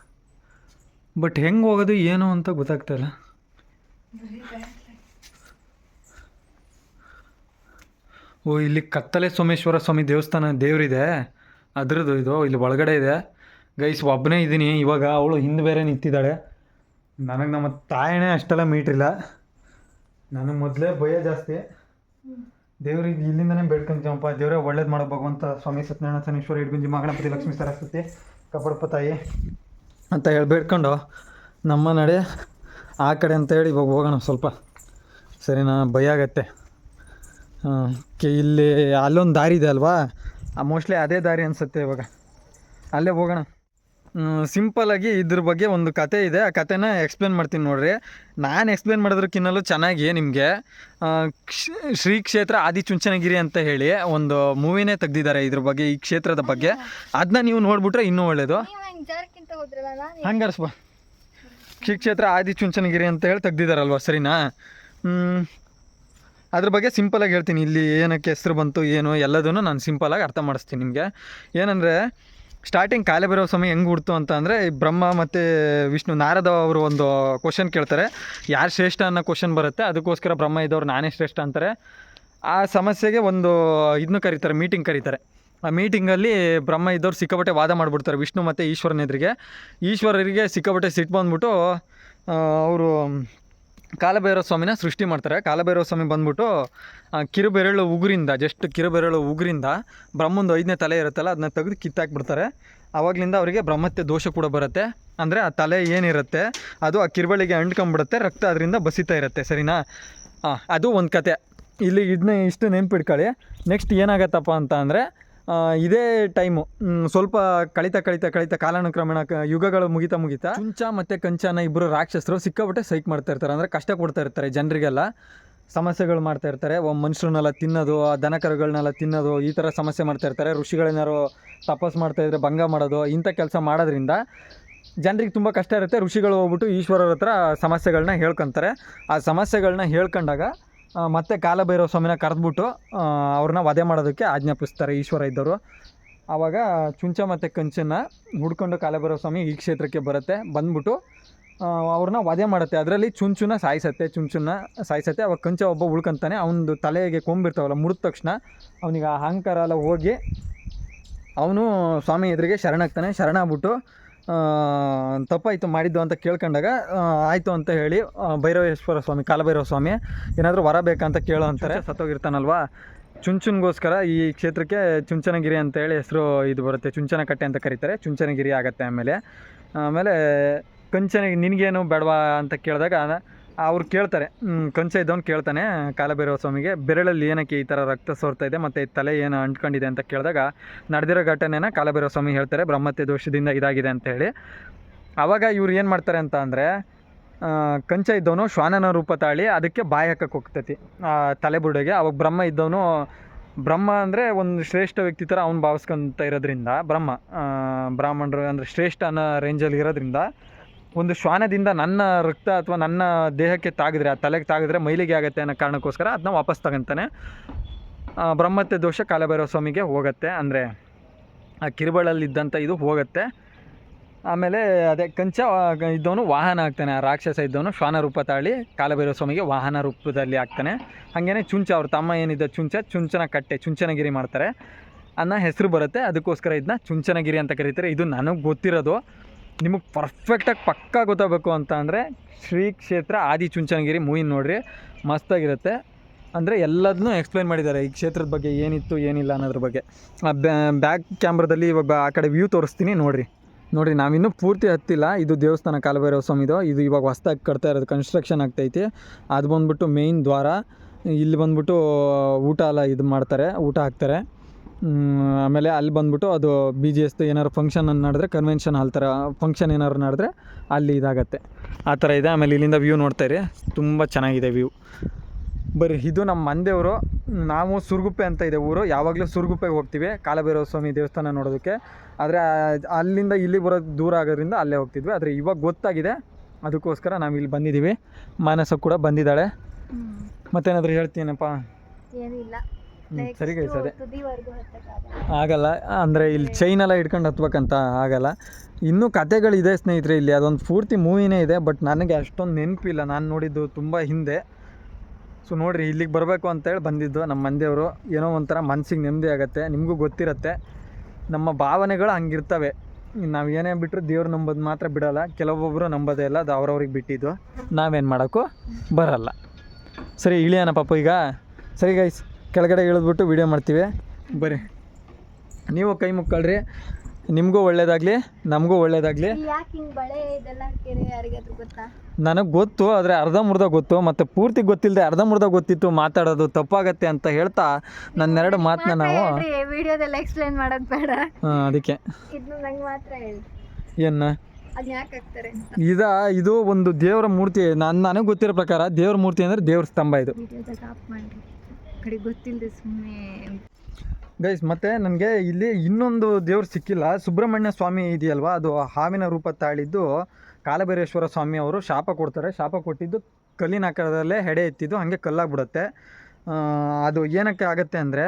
ಬಟ್ ಹೆಂಗೆ ಹೋಗೋದು, ಏನು ಅಂತ ಗೊತ್ತಾಗ್ತಾ ಇಲ್ಲ. ಓ, ಇಲ್ಲಿ ಕತ್ತಲೆ ಸೋಮೇಶ್ವರ ಸ್ವಾಮಿ ದೇವಸ್ಥಾನ ದೇವರಿದೆ. ಅದ್ರದ್ದು ಇದು, ಇಲ್ಲಿ ಒಳಗಡೆ ಇದೆ. ಗೈಸ್ ಒಬ್ಬನೇ ಇದ್ದೀನಿ, ಇವಾಗ ಅವಳು ಹಿಂದೆ ಬೇರೆ ನಿಂತಿದ್ದಾಳೆ. ನನಗೆ ನಮ್ಮ ತಾಯಿನೇ ಅಷ್ಟೆಲ್ಲ ಮೀಟ್ರಿಲ್ಲ ನನಗೆ ಮೊದಲೇ ಭಯ ಜಾಸ್ತಿ. ದೇವ್ರಿಗೆ ಇಲ್ಲಿಂದನೇ ಬೇಡ್ಕೊಂತೀವಪ್ಪ ದೇವರೇ ಒಳ್ಳೇದು ಮಾಡೋ ಭಗವಂತ. ಸ್ವಾಮಿ ಸತ್ಯನಾರಾಯಣ ಸನೇಶ್ವರ ಇಡ್ಗುಂಜಿ ಮಗಣಪತಿ ಲಕ್ಷ್ಮೀ ಸರಸ್ವತಿ. ಕಪಡಪ್ಪ ತಾಯಿ. ಅಂತ ಹೇಳಿ ಬೇಡ್ಕೊಂಡು ನಮ್ಮ ನಡೆ ಆ ಕಡೆ ಅಂತ ಹೇಳಿ ಇವಾಗ ಹೋಗೋಣ ಸ್ವಲ್ಪ. ಸರಿನಾ? ಭಯ ಆಗತ್ತೆ. ಇಲ್ಲಿ ಅಲ್ಲೊಂದು ದಾರಿ ಇದೆ ಅಲ್ವಾ? ಮೋಸ್ಟ್ಲಿ ಅದೇ ದಾರಿ ಅನಿಸುತ್ತೆ ಇವಾಗ. ಅಲ್ಲೇ ಹೋಗೋಣ. ಸಿಂಪಲಾಗಿ ಇದ್ರ ಬಗ್ಗೆ ಒಂದು ಕತೆ ಇದೆ. ಆ ಕತೆನ ಎಕ್ಸ್ಪ್ಲೇನ್ ಮಾಡ್ತೀನಿ ನೋಡ್ರಿ. ನಾನು ಎಕ್ಸ್ಪ್ಲೇನ್ ಮಾಡೋದಕ್ಕಿನ್ನಲೂ ಚೆನ್ನಾಗಿ ನಿಮಗೆ ಶ್ರೀ ಕ್ಷೇತ್ರ ಆದಿಚುಂಚನಗಿರಿ ಅಂತ ಹೇಳಿ ಒಂದು ಮೂವಿನೇ ತೆಗ್ದಿದ್ದಾರೆ ಇದ್ರ ಬಗ್ಗೆ ಈ ಕ್ಷೇತ್ರದ ಬಗ್ಗೆ. ಅದನ್ನ ನೀವು ನೋಡ್ಬಿಟ್ರೆ ಇನ್ನೂ ಒಳ್ಳೇದು. ನೀವು ಹೆಂಗ್ ಜಾರಕ್ಕಿಂತ ಹೋದ್ರಲ್ಲ ನಾನು ಹಂಗಾರ್ಸ್ ಬಾ ಶ್ರೀ ಕ್ಷೇತ್ರ ಆದಿಚುಂಚನಗಿರಿ ಅಂತ ಹೇಳಿ ತೆಗ್ದಿದ್ದಾರಲ್ವ ಸರಿನಾ. ಅದ್ರ ಬಗ್ಗೆ ಸಿಂಪಲಾಗಿ ಹೇಳ್ತೀನಿ. ಇಲ್ಲಿ ಏನಕ್ಕೆ ಹೆಸರು ಬಂತು ಏನು ಎಲ್ಲದನ್ನು ನಾನು ಸಿಂಪಲಾಗಿ ಅರ್ಥ ಮಾಡಿಸ್ತೀನಿ ನಿಮಗೆ. ಏನಂದರೆ ಸ್ಟಾರ್ಟಿಂಗ್ ಕಾಲಭೈರವ ಸ್ವಾಮಿ ಹೆಂಗೆ ಹುಡ್ತು ಅಂತ ಅಂದರೆ ಬ್ರಹ್ಮ ಮತ್ತು ವಿಷ್ಣು ನಾರದ ಅವರು ಒಂದು ಕ್ವಶನ್ ಕೇಳ್ತಾರೆ. ಯಾರು ಶ್ರೇಷ್ಠ ಅನ್ನೋ ಕ್ವಶನ್ ಬರುತ್ತೆ. ಅದಕ್ಕೋಸ್ಕರ ಬ್ರಹ್ಮ ಇದ್ದವ್ರು ನಾನೇ ಶ್ರೇಷ್ಠ ಅಂತಾರೆ. ಆ ಸಮಸ್ಯೆಗೆ ಒಂದು ಇದನ್ನು ಕರೀತಾರೆ ಮೀಟಿಂಗ್ ಕರೀತಾರೆ. ಆ ಮೀಟಿಂಗಲ್ಲಿ ಬ್ರಹ್ಮ ಇದ್ದವ್ರು ಸಿಕ್ಕಾಪಟ್ಟೆ ವಾದ ಮಾಡಿಬಿಡ್ತಾರೆ ವಿಷ್ಣು ಮತ್ತು ಈಶ್ವರನ ಎದುರಿಗೆ. ಈಶ್ವರರಿಗೆ ಸಿಕ್ಕಾಪಟ್ಟೆ ಸಿಟ್ಟು ಬಂದ್ಬಿಟ್ಟು ಅವರು ಕಾಲಭೈರವ ಸ್ವಾಮಿನ ಸೃಷ್ಟಿ ಮಾಡ್ತಾರೆ. ಕಾಲಭೈರವ ಸ್ವಾಮಿ ಬಂದ್ಬಿಟ್ಟು ಕಿರುಬೆರಳು ಉಗುರಿಂದ ಜಸ್ಟ್ ಕಿರುಬೆರಳು ಉಗುರಿಂದ ಬ್ರಹ್ಮಂದು ಐದನೇ ತಲೆ ಇರುತ್ತಲ್ಲ ಅದನ್ನ ತೆಗೆದು ಕಿತ್ತಾಕ್ಬಿಡ್ತಾರೆ. ಆವಾಗಲಿಂದ ಅವರಿಗೆ ಬ್ರಹ್ಮತ್ಯ ದೋಷ ಕೂಡ ಬರುತ್ತೆ. ಅಂದರೆ ಆ ತಲೆ ಏನಿರುತ್ತೆ, ಅದು ಆ ಕಿರುಬಳಿಗೆ ಅಂಟ್ಕೊಂಡ್ಬಿಡುತ್ತೆ, ರಕ್ತ ಅದರಿಂದ ಬಸಿತಾ ಇರುತ್ತೆ. ಸರಿನಾ? ಅದು ಒಂದು ಕತೆ. ಇಲ್ಲಿ ಇದನ್ನ ಇಷ್ಟು ನೆನ್ಪಿಡ್ಕೊಳ್ಳಿ ನೆಕ್ಸ್ಟ್ ಏನಾಗತ್ತಪ್ಪ ಅಂತ ಅಂದರೆ ಇದೇ ಟೈಮು. ಸ್ವಲ್ಪ ಕಳಿತ ಕಳಿತ ಕಳಿತ ಕಾಲಾನುಕ್ರಮಣ ಯುಗಗಳು ಮುಗಿತಾ ಮುಗಿತಾ ಚುಂಚ ಮತ್ತು ಕಂಚನ ಇಬ್ಬರು ರಾಕ್ಷಸರು ಸಿಕ್ಕಾಪಟ್ಟೆ ಸೈಕ್ ಮಾಡ್ತಾ ಇರ್ತಾರೆ. ಅಂದರೆ ಕಷ್ಟ ಕೊಡ್ತಾ ಇರ್ತಾರೆ ಜನರಿಗೆಲ್ಲ. ಸಮಸ್ಯೆಗಳು ಮಾಡ್ತಾ ಇರ್ತಾರೆ. ಮನುಷ್ಯರನ್ನೆಲ್ಲ ತಿನ್ನೋದು, ಆ ದನಕರುಗಳನ್ನೆಲ್ಲ ತಿನ್ನೋದು, ಈ ಥರ ಸಮಸ್ಯೆ ಮಾಡ್ತಾ ಇರ್ತಾರೆ. ಋಷಿಗಳೇನಾರು ತಪಸ್ ಮಾಡ್ತಾ ಇದ್ರೆ ಭಂಗ ಮಾಡೋದು, ಇಂಥ ಕೆಲಸ ಮಾಡೋದ್ರಿಂದ ಜನರಿಗೆ ತುಂಬ ಕಷ್ಟ ಇರುತ್ತೆ. ಋಷಿಗಳು ಹೋಗ್ಬಿಟ್ಟು ಈಶ್ವರರ ಹತ್ರ ಸಮಸ್ಯೆಗಳನ್ನ ಹೇಳ್ಕೊತಾರೆ. ಆ ಸಮಸ್ಯೆಗಳನ್ನ ಹೇಳ್ಕೊಂಡಾಗ ಮತ್ತೆ ಕಾಲಭೈರವ ಸ್ವಾಮಿನ ಕರೆದ್ಬಿಟ್ಟು ಅವ್ರನ್ನ ವಧೆ ಮಾಡೋದಕ್ಕೆ ಆಜ್ಞಾಪಿಸ್ತಾರೆ ಈಶ್ವರ ಇದ್ದವರು. ಆವಾಗ ಚುಂಚ ಮತ್ತು ಕಂಚನ್ನು ಹುಡ್ಕೊಂಡು ಕಾಲಭೈರವ ಸ್ವಾಮಿ ಈ ಕ್ಷೇತ್ರಕ್ಕೆ ಬರುತ್ತೆ. ಬಂದ್ಬಿಟ್ಟು ಅವ್ರನ್ನ ವಧೆ ಮಾಡುತ್ತೆ. ಅದರಲ್ಲಿ ಚುಂಚುನ ಸಾಯಿಸತ್ತೆ ಚುಂಚುನ ಸಾಯಿಸತ್ತೆ. ಅವಾಗ ಕಂಚ ಒಬ್ಬ ಉಳ್ಕೊಂತಾನೆ. ಅವನದು ತಲೆಗೆ ಕೊಂಬಿರ್ತಾವಲ್ಲ, ಮುರಿದ ತಕ್ಷಣ ಅವನಿಗೆ ಆ ಅಹಂಕಾರ ಎಲ್ಲ ಹೋಗಿ ಅವನು ಸ್ವಾಮಿ ಎದುರಿಗೆ ಶರಣಾಗ್ತಾನೆ. ಶರಣಾಗ್ಬಿಟ್ಟು ತಪ್ಪಾಯಿತು ಮಾಡಿದ್ದು ಅಂತ ಕೇಳ್ಕೊಂಡಾಗ ಆಯಿತು ಅಂತ ಹೇಳಿ ಭೈರವೇಶ್ವರ ಸ್ವಾಮಿ ಕಾಲಭೈರವ ಸ್ವಾಮಿ ಏನಾದರೂ ವರ ಬೇಕಂತ ಕೇಳೋ ಅಂತಾರೆ. ಸತ್ತೋಗಿರ್ತಾನಲ್ವಾ? ಚುಂಚುನ್ಗೋಸ್ಕರ ಈ ಕ್ಷೇತ್ರಕ್ಕೆ ಚುಂಚನಗಿರಿ ಅಂತ ಹೇಳಿ ಹೆಸರು ಇದು ಬರುತ್ತೆ ಚುಂಚನಕಟ್ಟೆ ಅಂತ ಕರೀತಾರೆ ಚುಂಚನಗಿರಿ ಆಗುತ್ತೆ ಆಮೇಲೆ. ಆಮೇಲೆ ಕಂಚನ ನಿನಗೇನು ಬೇಡವಾ ಅಂತ ಕೇಳಿದಾಗ ಅವ್ರು ಕೇಳ್ತಾರೆ ಕಂಚ ಇದ್ದವನು ಕೇಳ್ತಾನೆ ಕಾಲಭೈರವ ಸ್ವಾಮಿಗೆ, ಬೆರಳಲ್ಲಿ ಏನಕ್ಕೆ ಈ ಥರ ರಕ್ತ ಸೋರ್ತಾ ಇದೆ, ಮತ್ತು ತಲೆ ಏನು ಅಂಟ್ಕೊಂಡಿದೆ ಅಂತ ಕೇಳಿದಾಗ, ನಡೆದಿರೋ ಘಟನೆನ ಕಾಲಭೈರವ ಸ್ವಾಮಿ ಹೇಳ್ತಾರೆ, ಬ್ರಹ್ಮತ್ಯ ದೋಷದಿಂದ ಇದಾಗಿದೆ ಅಂತ ಹೇಳಿ. ಆವಾಗ ಇವ್ರು ಏನು ಮಾಡ್ತಾರೆ ಅಂತ ಅಂದರೆ ಕಂಚ ಇದ್ದವನು ಶ್ವಾನನ ರೂಪ ತಾಳಿ ಅದಕ್ಕೆ ಬಾಯಿ ಹಾಕಕ್ಕೆ ಹೋಗ್ತೈತಿ. ಆ ತಲೆಬುರುಡೆಗೆ ಅವಾಗ ಬ್ರಹ್ಮ ಇದ್ದವನು, ಬ್ರಹ್ಮ ಅಂದರೆ ಒಂದು ಶ್ರೇಷ್ಠ ವ್ಯಕ್ತಿ ಥರ ಅವ್ನು ಭಾವಿಸ್ಕೊತ ಇರೋದ್ರಿಂದ, ಬ್ರಹ್ಮ ಬ್ರಾಹ್ಮಣರು ಅಂದರೆ ಶ್ರೇಷ್ಠ ಅನ್ನೋ ರೇಂಜಲ್ಲಿ ಇರೋದ್ರಿಂದ ಒಂದು ಶ್ವಾನದಿಂದ ನನ್ನ ರಕ್ತ ಅಥವಾ ನನ್ನ ದೇಹಕ್ಕೆ ತಾಗಿದ್ರೆ, ಆ ತಲೆಗೆ ತಾಗಿದ್ರೆ ಮೈಲಿಗೆ ಆಗುತ್ತೆ ಅನ್ನೋ ಕಾರಣಕ್ಕೋಸ್ಕರ ಅದನ್ನ ವಾಪಸ್ ತಗೊಂತಾನೆ. ಬ್ರಹ್ಮತ್ಯ ದೋಷ ಕಾಲಭೈರವ ಸ್ವಾಮಿಗೆ ಹೋಗುತ್ತೆ. ಅಂದರೆ ಆ ಕಿರುಬಳಲ್ಲಿದ್ದಂಥ ಇದು ಹೋಗುತ್ತೆ. ಆಮೇಲೆ ಅದೇ ಕಂಚ ಇದ್ದವನು ವಾಹನ ಆಗ್ತಾನೆ. ಆ ರಾಕ್ಷಸ ಇದ್ದವನು ಶ್ವಾನ ರೂಪ ತಾಳಿ ಕಾಲಭೈರವ ಸ್ವಾಮಿಗೆ ವಾಹನ ರೂಪದಲ್ಲಿ ಆಗ್ತಾನೆ. ಹಾಗೇನೆ ಚುಂಚ, ಅವ್ರ ತಮ್ಮ ಏನಿದ್ದ ಚುಂಚ, ಚುಂಚನ ಕಟ್ಟೆ, ಚುಂಚನಗಿರಿ ಮಾಡ್ತಾರೆ. ಅನ್ನೋ ಹೆಸರು ಬರುತ್ತೆ. ಅದಕ್ಕೋಸ್ಕರ ಇದನ್ನ ಚುಂಚನಗಿರಿ ಅಂತ ಕರೀತಾರೆ. ಇದು ನನಗೆ ಗೊತ್ತಿರೋದು. ನಿಮಗೆ ಪರ್ಫೆಕ್ಟಾಗಿ ಪಕ್ಕಾ ಗೊತ್ತಾಗಬೇಕು ಅಂತ ಅಂದರೆ ಶ್ರೀ ಕ್ಷೇತ್ರ ಆದಿ ಚುಂಚನಗಿರಿ ಮೂವಿನ ನೋಡಿರಿ. ಮಸ್ತಾಗಿರುತ್ತೆ. ಅಂದರೆ ಎಲ್ಲದನ್ನೂ ಎಕ್ಸ್ಪ್ಲೈನ್ ಮಾಡಿದ್ದಾರೆ. ಈ ಕ್ಷೇತ್ರದ ಬಗ್ಗೆ ಏನಿತ್ತು, ಏನಿಲ್ಲ ಅನ್ನೋದ್ರ ಬಗ್ಗೆ. ಬ್ಯಾಕ್ ಕ್ಯಾಮ್ರಾದಲ್ಲಿ ಇವಾಗ ಆ ಕಡೆ ವ್ಯೂ ತೋರಿಸ್ತೀನಿ, ನೋಡಿರಿ. ನೋಡಿರಿ, ನಾವಿನ್ನೂ ಪೂರ್ತಿ ಹತ್ತಿಲ್ಲ. ಇದು ದೇವಸ್ಥಾನ ಕಾಲಭೈರವ ಸ್ವಾಮಿದು ಇದು. ಇವಾಗ ಹೊಸ್ದಾಗಿ ಕಟ್ತಾ ಇರೋದು ಕನ್ಸ್ಟ್ರಕ್ಷನ್ ಆಗ್ತೈತಿ. ಅದು ಬಂದ್ಬಿಟ್ಟು ಮೇಯ್ನ್ ದ್ವಾರ. ಇಲ್ಲಿ ಬಂದ್ಬಿಟ್ಟು, ಊಟ ಎಲ್ಲ ಇದು ಮಾಡ್ತಾರೆ, ಊಟ ಹಾಕ್ತಾರೆ. ಆಮೇಲೆ ಅಲ್ಲಿ ಬಂದ್ಬಿಟ್ಟು ಅದು ಬಿ ಜಿ ಎಸ್ದು ಏನಾದ್ರು ಫಂಕ್ಷನ್ ನಡೆದ್ರೆ ಕನ್ವೆನ್ಷನ್ ಹಾಲ್ ಥರ ಫಂಕ್ಷನ್ ಏನಾದ್ರು ನಡೆದ್ರೆ ಅಲ್ಲಿ ಇದಾಗತ್ತೆ. ಆ ಥರ ಇದೆ. ಆಮೇಲೆ ಇಲ್ಲಿಂದ ವ್ಯೂ ನೋಡ್ತಾ ಇರಿ. ತುಂಬ ಚೆನ್ನಾಗಿದೆ ವ್ಯೂ ಬರ್ರಿ ಇದು ನಮ್ಮ ಮಂದೆಯವರು ನಾವು ಸುರ್ಗುಪ್ಪೆ ಅಂತ ಇದೆ ಊರು. ಯಾವಾಗಲೂ ಸುರ್ಗುಪ್ಪೆಗೆ ಹೋಗ್ತೀವಿ. ಕಾಲಭೈರವ ಸ್ವಾಮಿ ದೇವಸ್ಥಾನ ನೋಡೋದಕ್ಕೆ. ಆದರೆ ಅಲ್ಲಿಂದ ಇಲ್ಲಿ ಬರೋದು ದೂರ ಆಗೋದ್ರಿಂದ ಅಲ್ಲೇ ಹೋಗ್ತಿದ್ವಿ. ಆದರೆ ಇವಾಗ ಗೊತ್ತಾಗಿದೆ. ಅದಕ್ಕೋಸ್ಕರ ನಾವು ಇಲ್ಲಿ ಬಂದಿದ್ದೀವಿ ಮಾನಸ ಕೂಡ ಬಂದಿದ್ದಾಳೆ. ಮತ್ತೇನಾದರೂ ಹೇಳ್ತೀನಪ್ಪ ಏನಿಲ್ಲ. ಹ್ಮ್, ಸರಿ ಗೈಸ್ ಅದೇ ಆಗಲ್ಲ. ಅಂದರೆ ಇಲ್ಲಿ ಚೈನ್ ಎಲ್ಲ ಇಟ್ಕೊಂಡು ಹತ್ಬೇಕಂತ ಆಗಲ್ಲ. ಇನ್ನೂ ಕತೆಗಳಿದೆ ಸ್ನೇಹಿತರೆ ಇಲ್ಲಿ ಅದೊಂದು ಪೂರ್ತಿ ಮೂವಿನೇ ಇದೆ ಬಟ್ ನನಗೆ ಅಷ್ಟೊಂದು ನೆನಪಿಲ್ಲ. ನಾನು ನೋಡಿದ್ದು ತುಂಬ ಹಿಂದೆ. ಸೊ ನೋಡಿರಿ ಇಲ್ಲಿಗೆ ಬರಬೇಕು ಅಂತೇಳಿ ಬಂದಿದ್ದು ನಮ್ಮ ಮಂದಿಯವರು. ಏನೋ ಒಂಥರ ಮನ್ಸಿಗೆ ನೆಮ್ಮದಿ ಆಗುತ್ತೆ. ನಿಮಗೂ ಗೊತ್ತಿರುತ್ತೆ. ನಮ್ಮ ಭಾವನೆಗಳು ಹಂಗಿರ್ತವೆ. ನಾವು ಏನೇ ಬಿಟ್ಟರು ದೇವ್ರು ನಂಬೋದು ಮಾತ್ರ ಬಿಡೋಲ್ಲ. ಕೆಲವೊಬ್ಬರು ನಂಬೋದೇ ಇಲ್ಲ. ಅದು ಅವ್ರವ್ರಿಗೆ ಬಿಟ್ಟಿದ್ದು. ನಾವೇನು ಮಾಡೋಕ್ಕೂ ಬರಲ್ಲ. ಸರಿ ಇಳಿಯೋಣ ಪಾಪ ಈಗ. ಸರಿ ಗೈಸ್ ಕೆಳಗಡೆ ಇಳಿದ್ಬಿಟ್ಟು ವೀಡಿಯೋ ಮಾಡ್ತೀವಿ. ಬರ್ರಿ. ನೀವು ಕೈ ಮುಕ್ಕಳ್ರಿ ನಿಮಗೂ ಒಳ್ಳೇದಾಗಲಿ ನಮಗೂ ಒಳ್ಳೇದಾಗಲಿ. ಯಾಕೆ ಹಿಂಗ್ ಬಳೆ ಇದೆಲ್ಲ ಹಾಕಿರಿ ಯಾರಿಗಾದ್ರೂ ಗೊತ್ತಾ? ನನಗೆ ಗೊತ್ತು ಆದರೆ ಮುರ್ಧ ಗೊತ್ತು ಮತ್ತು ಪೂರ್ತಿ ಗೊತ್ತಿಲ್ಲದೆ ಮುರ್ಧ ಗೊತ್ತಿತ್ತು ಮಾತಾಡೋದು ತಪ್ಪಾಗತ್ತೆ ಅಂತ ಹೇಳ್ತಾ ನನ್ನೆರಡು ಮಾತನ್ನ ನಾವು ವಿಡಿಯೋದೆಲ್ಲ ಎಕ್ಸ್ಪ್ಲೈನ್ ಮಾಡೋದು ಬೇಡ. ಅದಕ್ಕೆ. ಏನ? ಇದ ಇದು ಒಂದು ದೇವರ ಮೂರ್ತಿ. ನಾನು ನನಗೆ ಗೊತ್ತಿರೋ ಪ್ರಕಾರ ದೇವ್ರ ಮೂರ್ತಿ ಅಂದರೆ ದೇವ್ರ ಸ್ತಂಭ ಇದು. ವಿಡಿಯೋದಾಗ ಆಫ್ ಮಾಡಿ ಕಡೆ ಗೊತ್ತಿಲ್ಲದೆ ಸುಮ್ಮನೆ ಗೈಸ್, ಮತ್ತೆ ನನಗೆ ಇಲ್ಲಿ ಇನ್ನೊಂದು ದೇವ್ರು ಸಿಕ್ಕಿಲ್ಲ. ಸುಬ್ರಹ್ಮಣ್ಯ ಸ್ವಾಮಿ ಇದೆಯಲ್ವಾ? ಅದು ಹಾವಿನ ರೂಪ ತಾಳಿದ್ದು ಕಾಲಭೈರೇಶ್ವರ ಸ್ವಾಮಿ ಅವರು ಶಾಪ ಕೊಡ್ತಾರೆ. ಶಾಪ ಕೊಟ್ಟಿದ್ದು ಕಲ್ಲಿನ ಆಕಾರದಲ್ಲೇ ಹೆಡೆ ಎತ್ತಿದ್ದು, ಹಾಗೆ ಕಲ್ಲಾಗ್ಬಿಡುತ್ತೆ. ಅದು ಏನಕ್ಕೆ ಆಗುತ್ತೆ ಅಂದರೆ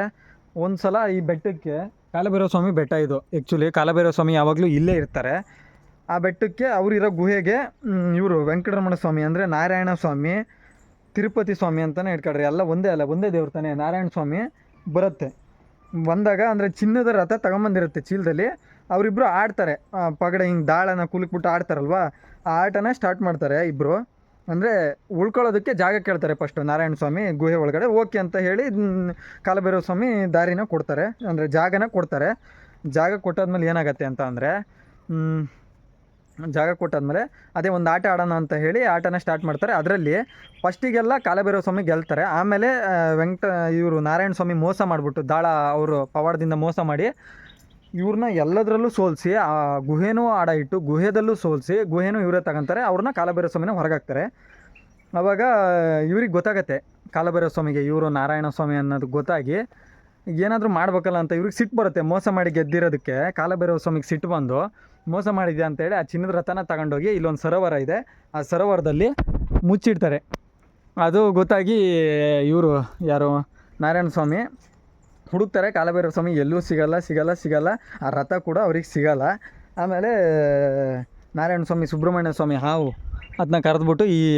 ಒಂದು ಸಲ ಈ ಬೆಟ್ಟಕ್ಕೆ ಕಾಲಭೈರವ ಸ್ವಾಮಿ ಬೆಟ್ಟ ಇದು. ಆ್ಯಕ್ಚುಲಿ ಕಾಲಭೈರವ ಸ್ವಾಮಿ ಯಾವಾಗಲೂ ಇಲ್ಲೇ ಇರ್ತಾರೆ. ಆ ಬೆಟ್ಟಕ್ಕೆ ಅವರಿರೋ ಗುಹೆಗೆ ಇವರು ವೆಂಕಟರಮಣ ಸ್ವಾಮಿ ಅಂದರೆ ನಾರಾಯಣ ಸ್ವಾಮಿ ತಿರುಪತಿ ಸ್ವಾಮಿ ಅಂತಲೇ ಇಟ್ಕೊಳ್ರಿ. ಎಲ್ಲ ಒಂದೇ ಅಲ್ಲ, ಒಂದೇ ದೇವ್ರ ತಾನೇ. ನಾರಾಯಣ ಸ್ವಾಮಿ ಬರುತ್ತೆ. ಬಂದಾಗ ಅಂದರೆ ಚಿನ್ನದ ರಥ ತಗೊಂಬಂದಿರುತ್ತೆ ಚೀಲದಲ್ಲಿ. ಅವರಿಬ್ಬರು ಆಡ್ತಾರೆ. ಪಗಡೆ ಹಿಂಗೆ ದಾಳನ ಕುಲುಕ್ಬಿಟ್ಟು ಆಡ್ತಾರಲ್ವ? ಆ ಆಟನ ಸ್ಟಾರ್ಟ್ ಮಾಡ್ತಾರೆ ಇಬ್ಬರು ಅಂದರೆ ಉಳ್ಕೊಳ್ಳೋದಕ್ಕೆ ಜಾಗ ಕೇಳ್ತಾರೆ ಫಸ್ಟು ನಾರಾಯಣ ಸ್ವಾಮಿ ಗುಹೆ ಒಳಗಡೆ. ಓಕೆ ಅಂತ ಹೇಳಿ ಕಾಲಭೈರವ ಸ್ವಾಮಿ ದಾರಿನ ಕೊಡ್ತಾರೆ. ಅಂದರೆ ಜಾಗನ ಕೊಡ್ತಾರೆ. ಜಾಗ ಕೊಟ್ಟಾದ್ಮೇಲೆ ಏನಾಗತ್ತೆ ಅಂತ ಅಂದರೆ ಜಾಗ ಕೊಟ್ಟಾದ್ಮೇಲೆ ಅದೇ ಒಂದು ಆಟ ಆಡೋಣ ಅಂತ ಹೇಳಿ ಆಟನ ಸ್ಟಾರ್ಟ್ ಮಾಡ್ತಾರೆ. ಅದರಲ್ಲಿ ಫಸ್ಟಿಗೆಲ್ಲ ಕಾಲಭೈರವ ಸ್ವಾಮಿ ಗೆಲ್ತಾರೆ. ಆಮೇಲೆ ವೆಂಕಟ, ಇವರು ನಾರಾಯಣ ಸ್ವಾಮಿ ಮೋಸ ಮಾಡಿಬಿಟ್ಟು ದಾಳ ಅವರು ಪವಾಡದಿಂದ ಮೋಸ ಮಾಡಿ ಇವ್ರನ್ನ ಎಲ್ಲದರಲ್ಲೂ ಸೋಲಿಸಿ, ಆ, ಗುಹೆನೂ ಆಡ ಇಟ್ಟು ಗುಹೆದಲ್ಲೂ ಸೋಲಿಸಿ ಗುಹೆನೂ ಇವರೇ ತಗೊಂತಾರೆ. ಅವ್ರನ್ನ ಕಾಲಭೈರವ ಸ್ವಾಮಿನ ಹೊರಗಾಕ್ತಾರೆ. ಆವಾಗ ಇವ್ರಿಗೆ ಗೊತ್ತಾಗತ್ತೆ ಕಾಲಭೈರವ ಸ್ವಾಮಿಗೆ ಇವರು ನಾರಾಯಣ ಸ್ವಾಮಿ ಅನ್ನೋದು ಗೊತ್ತಾಗಿ ಏನಾದರೂ ಮಾಡ್ಬೇಕಲ್ಲ ಅಂತ ಇವ್ರಿಗೆ ಸಿಟ್ಟು ಬರುತ್ತೆ. ಮೋಸ ಮಾಡಿ ಗೆದ್ದಿರೋದಕ್ಕೆ ಕಾಲಭೈರವ ಸ್ವಾಮಿಗೆ ಸಿಟ್ಟು ಬಂದು ಮೋಸ ಮಾಡಿದ್ಯಾ ಅಂತೇಳಿ ಆ ಚಿನ್ನದ ರಥನ ತಗೊಂಡೋಗಿ ಇಲ್ಲೊಂದು ಸರೋವರ ಇದೆ. ಆ ಸರೋವರದಲ್ಲಿ ಮುಚ್ಚಿಡ್ತಾರೆ. ಅದು ಗೊತ್ತಾಗಿ ಇವರು ಯಾರು? ನಾರಾಯಣ ಸ್ವಾಮಿ. ಹುಡುಕ್ತಾರೆ. ಕಾಲಭೈರವ ಸ್ವಾಮಿ ಎಲ್ಲೂ ಸಿಗಲ್ಲ ಸಿಗಲ್ಲ ಸಿಗಲ್ಲ. ಆ ರಥ ಕೂಡ ಅವ್ರಿಗೆ ಸಿಗಲ್ಲ. ಆಮೇಲೆ ನಾರಾಯಣ ಸ್ವಾಮಿ, ಸುಬ್ರಹ್ಮಣ್ಯ ಸ್ವಾಮಿ ಹಾವು ಅದನ್ನ ಕರೆದ್ಬಿಟ್ಟು ಈ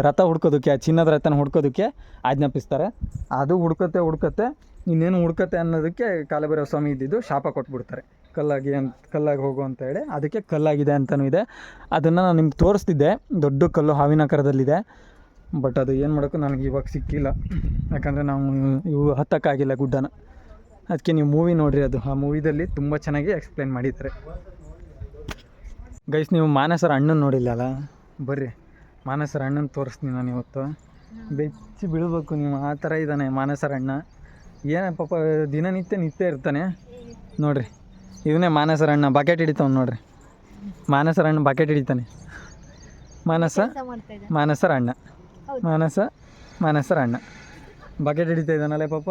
ರಥ ಹುಡ್ಕೋದಕ್ಕೆ, ಆ ಚಿನ್ನದ ರಥನ ಹುಡ್ಕೋದಕ್ಕೆ ಆಜ್ಞಾಪಿಸ್ತಾರೆ. ಅದು ಹುಡ್ಕತ್ತೆ ಹುಡ್ಕತ್ತೆ. ಇನ್ನೇನು ಹುಡ್ಕತ್ತೆ ಅನ್ನೋದಕ್ಕೆ ಕಾಲಭೈರವ ಸ್ವಾಮಿ ಇದ್ದಿದ್ದು ಶಾಪ ಕೊಟ್ಬಿಡ್ತಾರೆ. ಕಲ್ಲಾಗಿ ಅಂತ ಕಲ್ಲಾಗಿ ಹೋಗು ಅಂತ ಹೇಳಿ. ಅದಕ್ಕೆ ಕಲ್ಲಾಗಿದೆ ಅಂತಲೂ ಇದೆ. ಅದನ್ನು ನಾನು ನಿಮ್ಗೆ ತೋರಿಸ್ತಿದ್ದೆ. ದೊಡ್ಡ ಕಲ್ಲು ಹಾವಿನ ಆಕಾರದಲ್ಲಿದೆ. ಬಟ್ ಅದು ಏನು ಮಾಡೋಕ್ಕೂ ನನಗೆ ಇವಾಗ ಸಿಕ್ಕಿಲ್ಲ. ಯಾಕಂದರೆ ನಾವು ಇವು ಹತ್ತಕ್ಕಾಗಿಲ್ಲ ಗುಡ್ಡನ. ಅದಕ್ಕೆ ನೀವು ಮೂವಿ ನೋಡಿರಿ ಅದು. ಆ ಮೂವಿದಲ್ಲಿ ತುಂಬ ಚೆನ್ನಾಗಿ ಎಕ್ಸ್ಪ್ಲೇನ್ ಮಾಡಿದ್ದಾರೆ. ಗೈಸ್ ನೀವು ಮಾನಸರ ಅಣ್ಣನ ನೋಡಿಲ್ಲಲ್ಲ? ಬರ್ರಿ. ಮಾನಸರ ಅಣ್ಣನ ತೋರಿಸ್ತೀನಿ ನಾನು ಇವತ್ತು. ಬೆಚ್ಚಿ ಬೀಳ್ಬೇಕು ನೀವು. ಆ ಥರ ಇದ್ದಾನೆ ಮಾನಸರ ಅಣ್ಣ ಏನ ಪಾಪ ದಿನನಿತ್ಯ ನಿತ್ಯ ಇರ್ತಾನೆ. ನೋಡ್ರಿ ಇವನೇ ಮಾನಸರ ಅಣ್ಣ ಬಕೆಟ್ ಹಿಡಿತಾವ್ ನೋಡ್ರಿ. ಮಾನಸರ ಅಣ್ಣ ಬಕೆಟ್ ಹಿಡಿತಾನೆ. ಮಾನಸ ಮಾನಸರ ಅಣ್ಣ. ಮಾನಸ ಮಾನಸರ ಅಣ್ಣ. ಬಕೆಟ್ ಹಿಡಿತಾ ಇದ್ದಾನಲ್ಲ ಪಾಪ.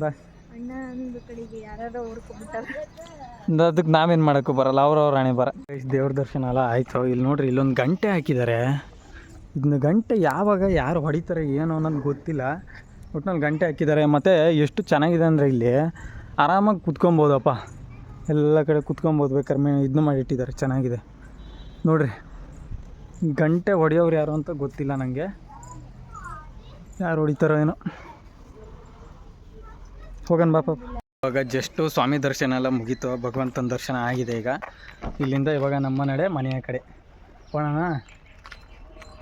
ಬಾ. ಅದಕ್ಕೆ ನಾವೇನು ಮಾಡೋಕ್ಕೂ ಬರಲ್ಲ ಅವ್ರವ್ರ ಹಣೆ ಬರ. ದೇವ್ರ ದರ್ಶನ ಅಲ್ಲ ಆಯಿತು. ಇಲ್ಲಿ ನೋಡ್ರಿ ಇಲ್ಲೊಂದು ಗಂಟೆ ಹಾಕಿದ್ದಾರೆ ಇದನ್ನ ಗಂಟೆ ಯಾವಾಗ ಯಾರು ಹೊಡಿತಾರೆ ಏನು ಅನ್ನೋದು ಗೊತ್ತಿಲ್ಲ. ಒಟ್ನಲ್ಲಿ ಗಂಟೆ ಹಾಕಿದ್ದಾರೆ. ಮತ್ತು ಎಷ್ಟು ಚೆನ್ನಾಗಿದೆ ಅಂದರೆ ಇಲ್ಲಿ ಆರಾಮಾಗಿ ಕುತ್ಕೊಬೋದಪ್ಪ ಎಲ್ಲ ಕಡೆ ಕುತ್ಕೊಬೋದು ಬೇಕಾದ್ರೆ ಮೇ ಇದನ್ನ ಮಾಡಿಟ್ಟಿದ್ದಾರೆ ಚೆನ್ನಾಗಿದೆ. ನೋಡ್ರಿ, ಗಂಟೆ ಹೊಡೆಯೋರು ಯಾರು ಅಂತ ಗೊತ್ತಿಲ್ಲ ನನಗೆ ಯಾರು ಹೊಡಿತಾರೋ ಏನೋ. ಹೋಗೋಣ ಬಾಪ. ಇವಾಗ ಜಸ್ಟು ಸ್ವಾಮಿ ದರ್ಶನ ಎಲ್ಲ ಮುಗೀತು. ಭಗವಂತನ ದರ್ಶನ ಆಗಿದೆ ಈಗ. ಇಲ್ಲಿಂದ ಇವಾಗ ನಮ್ಮ ನಡೆ ಮನೆಯ ಕಡೆ. ಹೋಗೋಣ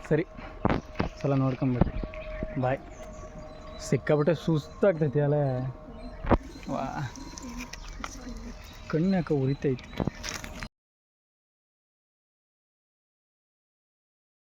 ಸರಿ. ಸಲ ನೋಡ್ಕೊಂಬಿಡ್ರಿ. ಬಾಯ್ ಸಿಕ್ಕಾಬಿಟ್ಟೆ ಸುಸ್ತಾಗ್ತೈತಿ ಅಲ್ಲ ವಾ. ಕಣ್ಣು ಯಾಕೆ ಉರಿತೈತಿ.